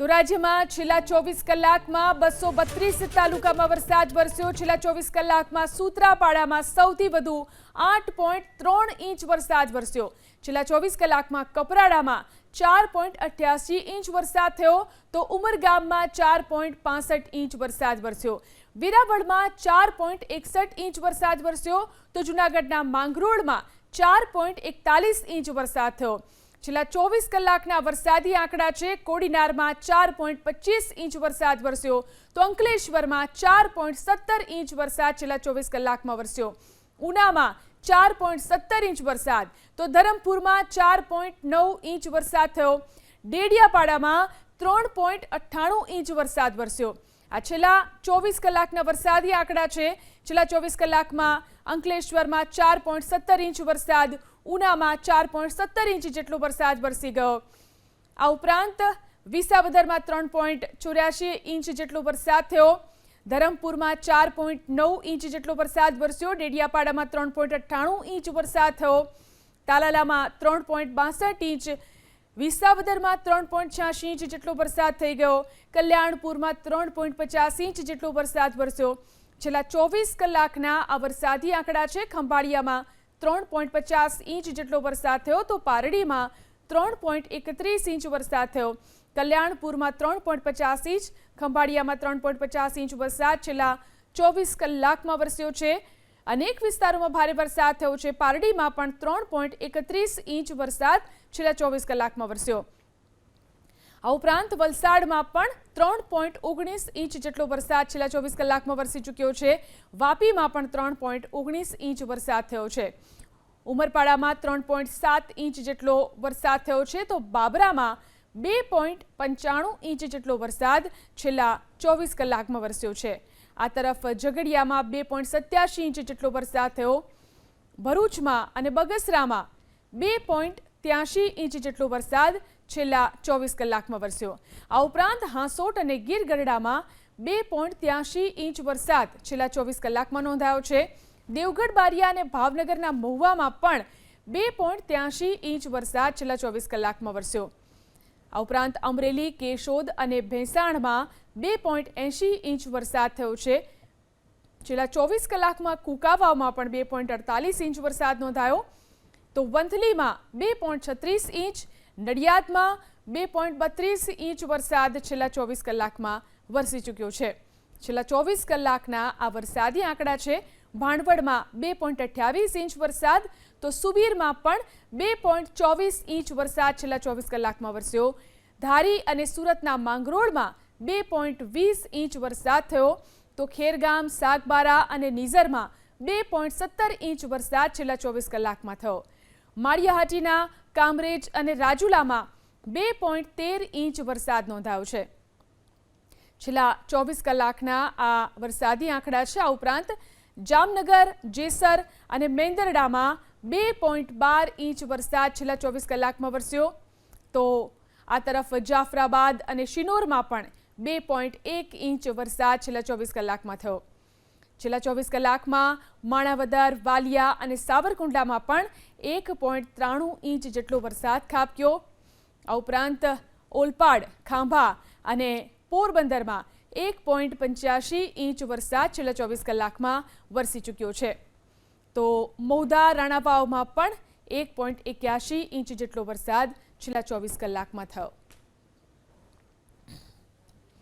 તો રાજ્યમાં છેલ્લા ચોવીસ કલાકમાં બસો બત્રીસ તાલુકામાં વરસાદ વરસ્યો. છેલ્લા ચોવીસ કલાકમાં સૂત્રાપાડામાં સૌથી વધુ આઠ પોઈન્ટ ત્રણ ઇંચ વરસાદ વરસ્યો. છેલ્લા ચોવીસ કલાકમાં કપરાડામાં ચાર પોઈન્ટ અઠ્યાસી ઇંચ વરસાદ થયો તો ઉમરગામમાં ચાર પોઈન્ટ પાસઠ ઇંચ વરસાદ વરસ્યો. વેરાવળમાં ચાર પોઈન્ટ એકસઠ ઇંચ વરસાદ વરસ્યો તો જૂનાગઢના માંગરોળમાં ચાર પોઈન્ટ એકતાલીસ ઇંચ વરસાદ થયો. છેલ્લા ચોવીસ કલાકના વરસાદી આંકડા છે. કોડીનારમાં ચાર પોઈન્ટ પચીસ ઇંચ વરસાદ વરસ્યો. તો અંકલેશ્વરમાં ચાર પોઈન્ટ સત્તર ઇંચ વરસાદ છેલ્લા ચોવીસ કલાકમાં વરસ્યો. ઉનામાં ચાર પોઈન્ટ સત્તર ઇંચ વરસાદ. તો ધરમપુરમાં ચાર પોઈન્ટ નવ ઇંચ વરસાદ થયો. ડેડિયાપાડામાં ત્રણ પોઈન્ટ અઠ્ઠાણું ઇંચ વરસાદ વરસ્યો. આ છેલ્લા ચોવીસ કલાકના વરસાદી આંકડા છે. છેલ્લા ચોવીસ કલાકમાં અંકલેશ્વરમાં ચાર પોઈન્ટ સત્તર ઇંચ વરસાદ. ઉનામાં ચાર પોઈન્ટ સત્તર ઇંચ જેટલો વરસાદ વરસી ગયો. આ ઉપરાંત વિસાવદરમાં ત્રણ પોઈન્ટ ચોર્યાસી ઇંચ જેટલો વરસાદ થયો. ધરમપુરમાં ચાર પોઈન્ટ નવ ઇંચ જેટલો વરસાદ વરસ્યો. ડેડિયાપાડામાં ત્રણ પોઈન્ટ અઠ્ઠાણું ઇંચ વરસાદ થયો. તાલાલામાં ત્રણ પોઈન્ટ બાસઠ ઇંચ, વિસાવદરમાં ત્રણ પોઈન્ટ છ્યાસી ઇંચ જેટલો વરસાદ થઈ ગયો. કલ્યાણપુરમાં ત્રણ પોઈન્ટ પચાસ ઇંચ જેટલો વરસાદ વરસ્યો. છેલ્લા ચોવીસ કલાકના આ વરસાદી આંકડા છે ખંભાળિયામાં. ત્રણ પોઈન્ટ પચાસ ઇંચ જેટલો વરસાદ થયો તો પારડીમાં ત્રણ પોઈન્ટ એકત્રીસ ઇંચ વરસાદ થયો. કલ્યાણપુરમાં ત્રણ પોઈન્ટ પચાસ ઇંચ, ખંભાળિયામાં ત્રણ પોઈન્ટ પચાસ ઇંચ વરસાદ, છેલ્લા ચોવીસ કલાકમાં વરસ્યો છે. અનેક વિસ્તારોમાં ભારે વરસાદ થયો છે. પારડીમાં પણ ત્રણ પોઈન્ટ એકત્રીસ ઇંચ વરસાદ છેલ્લા ચોવીસ કલાકમાં વરસ્યો. આ ઉપરાંત વલસાડમાં પણ ત્રણ પોઈન્ટ ઓગણીસ ઇંચ જેટલો વરસાદ છેલ્લા ચોવીસ કલાકમાં વરસી ચૂક્યો છે. વાપીમાં પણ ત્રણ પોઈન્ટ ઓગણીસ ઇંચ વરસાદ થયો છે. ઉમરપાડામાં ત્રણ પોઈન્ટ સાત ઇંચ જેટલો વરસાદ થયો છે તો બાબરામાં બે પોઈન્ટ પંચાણું ઇંચ જેટલો વરસાદ છેલ્લા ચોવીસ કલાકમાં વરસ્યો છે. આ તરફ ઝઘડિયામાં બે પોઈન્ટ સત્યાસી ઇંચ જેટલો વરસાદ થયો. ભરૂચમાં અને બગસરામાં બે પોઈન્ટ ત્યાસી ઇંચ જેટલો વરસાદ છેલ્લા ચોવીસ કલાકમાં વરસ્યો. આ ઉપરાંત હાંસોટ અને ગીર ગઢડામાં બે પોઈન્ટ ત્યાંશી ઇંચ વરસાદ છેલ્લા ચોવીસ કલાકમાં નોંધાયો છે. દેવગઢ, બારિયા અને ભાવનગરના મહુવામાં પણ બે પોઈન્ટ ત્યાંશી ઇંચ વરસાદ છેલ્લા ચોવીસ કલાકમાં વરસ્યો. આ ઉપરાંત અમરેલી, કેશોદ અને ભેંસાણમાં બે પોઈન્ટ એંશી ઇંચ વરસાદ થયો છે. છેલ્લા ચોવીસ કલાકમાં કુકાવાવમાં પણ બે પોઈન્ટ અડતાલીસ ઇંચ વરસાદ નોંધાયો. તો વંથલીમાં બે પોઈન્ટ છત્રીસ ઇંચ નડિયાદમાં બે પોઈન્ટ બત્રીસ ઇંચ વરસાદ છેલ્લા ચોવીસ કલાકમાં વરસી ચૂક્યો છે. છેલ્લા ચોવીસ કલાકના આ વરસાદી આંકડા છે. ભાંડવડમાં બે પોઈન્ટ અઠ્યાવીસ ઇંચ વરસાદ, તો સુબીરમાં પણ બે પોઈન્ટ ચોવીસ ઇંચ વરસાદ છેલ્લા ચોવીસ કલાકમાં વરસ્યો. ધારી અને સુરતના માંગરોળમાં બે પોઈન્ટ વીસ ઇંચ વરસાદ થયો. તો ખેરગામ, સાગબારા અને નીઝરમાં બે પોઈન્ટ સત્તર ઇંચ વરસાદ છેલ્લા ચોવીસ કલાકમાં થયો. માળિયાહાટીના કામરેજ અને રાજુલામાં બે પોઈન્ટ તેર ઇંચ વરસાદ નોંધાયો છે. છેલ્લા ચોવીસ કલાકના આ વરસાદી આંકડા છે. આ ઉપરાંત જામનગર, જેસર અને મેંદરડામાં બે પોઈન્ટ બાર ઇંચ વરસાદ છેલ્લા ચોવીસ કલાકમાં વરસ્યો. તો આ તરફ જાફરાબાદ અને શિનોરમાં પણ બે પોઈન્ટ એક ઇંચ વરસાદ છેલ્લા ચોવીસ કલાકમાં થયો. છેલ્લા ચોવીસ કલાકમાં માણાવદર, વાલિયા અને સાવરકુંડલામાં પણ એક પોઈન્ટ ત્રાણું ઇંચ જેટલો વરસાદ ખાબક્યો. આ ઉપરાંત ઓલપાડ, ખાંભા અને પોરબંદરમાં એક પોઈન્ટ પંચ્યાસી ઇંચ વરસાદ છેલ્લા ચોવીસ કલાકમાં વરસી ચૂક્યો છે. તો મૌદા રાણાવાવમાં પણ એક પોઈન્ટ એક્યાસી ઇંચ જેટલો વરસાદ છેલ્લા ચોવીસ કલાકમાં થયો.